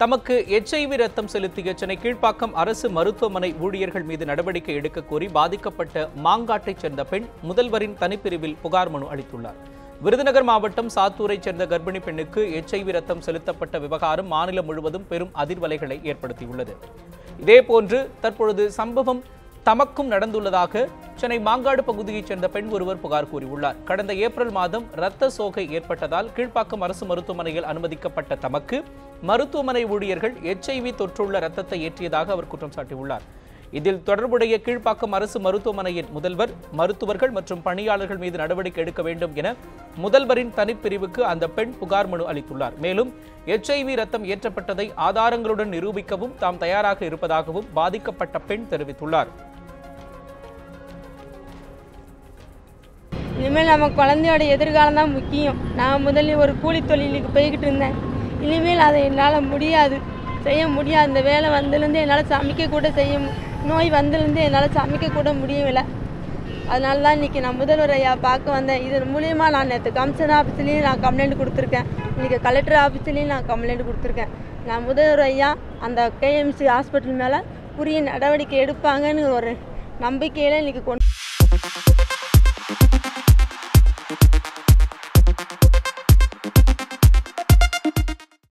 தமக்கு எச்ஐவி ரத்தம் செலுத்திய சென்னை கீழ்ப்பாக்கம் அரசு மருத்துவமனை ஊழியர்கள் மீது நடவடிக்கை எடுக்க கோரி பாதிக்கப்பட்ட மாங்காட்டைச் சேர்ந்த பெண் முதல்வரின் தனிப்பிரிவில் புகார் மனு அளித்துள்ளார். விருதுநகர் மாவட்டம் சாத்தூரைச் சேர்ந்த கர்ப்பிணி பெண்ணுக்கு எச்ஐவி ரத்தம் செலுத்தப்பட்ட விவகாரம் மாநிலம் முழுவதும் பெரும் அதிர்வலைகளை ஏற்படுத்தியுள்ளது. இதேபோன்று தற்பொழுது சம்பவம் தமக்கும் நடந்துள்ளதாக சென்னை மாங்காடு பகுதியைச் சேர்ந்த பெண் ஒருவர் புகார் கூறியுள்ளார். கடந்த ஏப்ரல் மாதம் இரத்த சோகை ஏற்பட்டதால் கீழ்ப்பாக்கம் அரசு மருத்துவமனையில் அனுமதிக்கப்பட்ட தமக்கு மருத்துவமனை ஊழியர்கள் எச்ஐவி தொற்றுள்ள ரத்தத்தை ஏற்றியதாக அவர் குற்றம் சாட்டியுள்ளார். இதில் தொடர்புடைய கீழ்ப்பாக்கம் அரசு மருத்துவமனையின் முதல்வர் மருத்துவர்கள் மற்றும் பணியாளர்கள் மீது நடவடிக்கை எடுக்க வேண்டும் என முதல்வரின் தனிப்பிரிவுக்கு அந்த பெண் புகார் மனு அளித்துள்ளார். மேலும் எச்ஐவி ரத்தம் ஏற்றப்பட்டதை ஆதாரங்களுடன் நிரூபிக்கவும் தாம் தயாராக இருப்பதாகவும் பாதிக்கப்பட்ட பெண் தெரிவித்துள்ளார். இனிமேல் நம்ம குழந்தையோட எதிர்காலம் தான் முக்கியம். நான் முதல்ல ஒரு கூலி தொழிலுக்கு போய்கிட்டு இருந்தேன். இனிமேல் அதை என்னால் முடியாது. செய்ய முடியாது. அந்த வேலை வந்ததுலேருந்து என்னால் சமைக்க கூட செய்ய நோய் வந்ததுலேருந்து என்னால் சமைக்க கூட முடியவில்லை. அதனால தான் இன்றைக்கி நான் முதல்வர் ஐயா பார்க்க வந்தேன். இதன் மூலியமாக நான் நேற்று கமிஷன் ஆஃபீஸ்லேயும் நான் கம்ப்ளைண்ட் கொடுத்துருக்கேன். இன்றைக்கி கலெக்டர் ஆஃபீஸ்லேயும் நான் கம்ப்ளைண்ட் கொடுத்துருக்கேன். நான் முதல்வர் ஐயா அந்த கேஎம்சி ஹாஸ்பிட்டல் மேலே உரிய நடவடிக்கை எடுப்பாங்கன்னு ஒரு நம்பிக்கையில் இன்றைக்கி கொண்டு